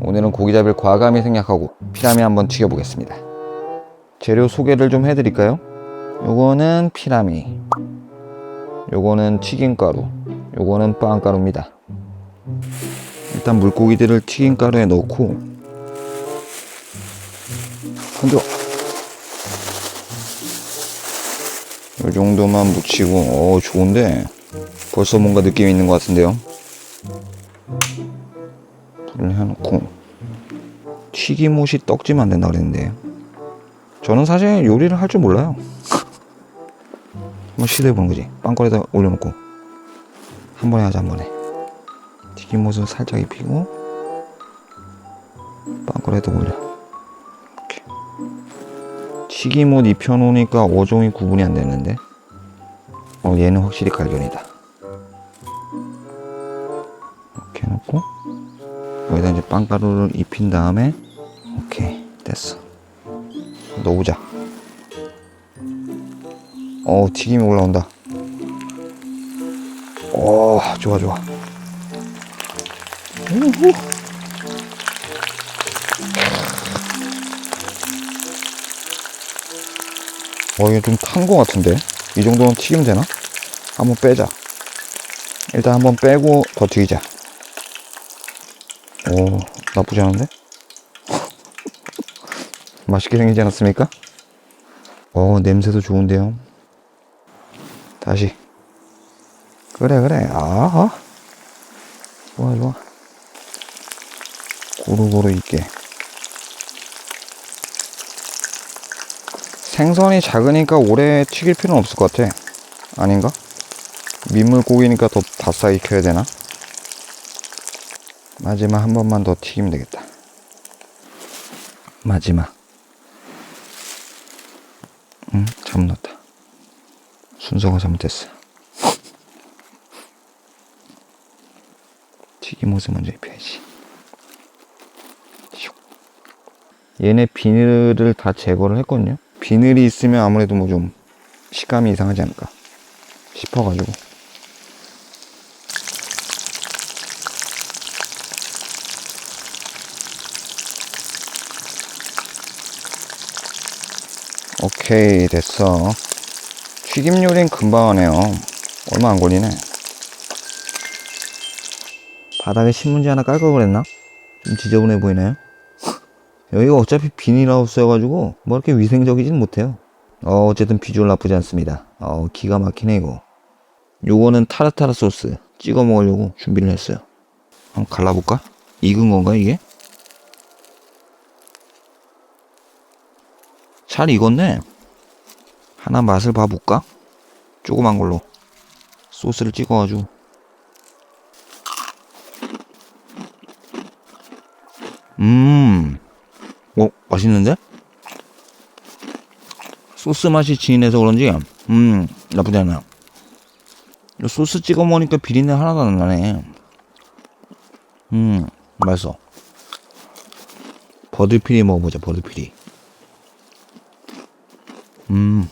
오늘은 고기잡이를 과감히 생략하고 피라미 한번 튀겨보겠습니다. 재료 소개를 좀 해드릴까요? 요거는 피라미, 요거는 튀김가루, 요거는 빵가루입니다. 일단 물고기들을 튀김가루에 넣고 흔들어 이 정도만 묻히고 어 좋은데 벌써 뭔가 느낌 있는 것 같은데요 불을 해놓고 튀김옷이 떡지면 안 된다 그랬는데. 저는 사실 요리를 할 줄 몰라요. 한번 시도해보는 거지. 빵거리에다 올려놓고. 한 번에 하자 한 번에. 튀김옷을 살짝 입히고 빵거리에다 올려. 튀김옷 입혀놓으니까 어종이 구분이 안 되는데. 어 얘는 확실히 갈견이다. 이렇게 해놓고 여기다 이제 빵가루를 입힌 다음에 오케이 됐어. 넣어보자. 어 튀김이 올라온다. 오 좋아 좋아. 우후. 어 이게 좀 탄 거 같은데? 이 정도는 튀기면 되나? 한번 빼자. 일단 한번 빼고 더 튀기자 오 나쁘지 않은데? 맛있게 생기지 않았습니까? 어 냄새도 좋은데요 다시 그래 그래 아 좋아 좋아 고루고루 있게 생선이 작으니까 오래 튀길 필요는 없을 것 같아 아닌가? 민물고기니까 더 바싹 익혀야 되나? 마지막 한 번만 더 튀기면 되겠다. 마지막. 응? 잘못 넣었다. 순서가 잘못됐어. 튀김옷을 먼저 입혀야지. 슉. 얘네 비늘을 다 제거를 했거든요. 비늘이 있으면 아무래도 뭐 좀 식감이 이상하지 않을까 싶어가지고 오케이 됐어 튀김 요리는 금방 하네요 얼마 안 걸리네 바닥에 신문지 하나 깔걸 그랬나? 좀 지저분해 보이나요? 여기가 어차피 비닐하우스여가지고 뭐 이렇게 위생적이진 못해요 어, 어쨌든 비주얼 나쁘지 않습니다 어, 기가 막히네 이거 요거는 타르타르 소스 찍어 먹으려고 준비를 했어요 한번 갈라볼까? 익은 건가 이게? 잘 익었네 하나 맛을 봐볼까? 조그만 걸로 소스를 찍어가지고 음, 어, 맛있는데? 소스 맛이 진해서 그런지, 음, 나쁘지 않아. 이 소스 찍어 먹으니까 비린내 하나도 안 나네. 음, 맛있어. 버들피리 먹어보자, 버들피리. 음,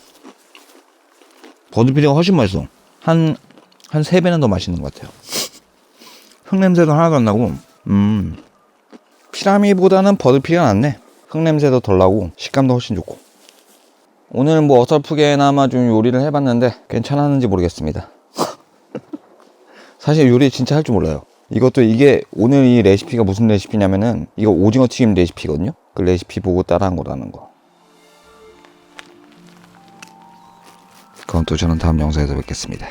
버들피리가 훨씬 맛있어. 한, 한 세 배는 더 맛있는 것 같아요. 흙냄새도 하나도 안 나고, 음, 피라미보다는 버드피가 낫네. 흙냄새도 덜 나고 식감도 훨씬 좋고. 오늘 뭐 어설프게나마 좀 요리를 해봤는데 괜찮았는지 모르겠습니다. 사실 요리 진짜 할 줄 몰라요. 이것도 이게 오늘 이 레시피가 무슨 레시피냐면은 이거 오징어 튀김 레시피거든요. 그 레시피 보고 따라한 거라는 거. 그럼 또 저는 다음 영상에서 뵙겠습니다.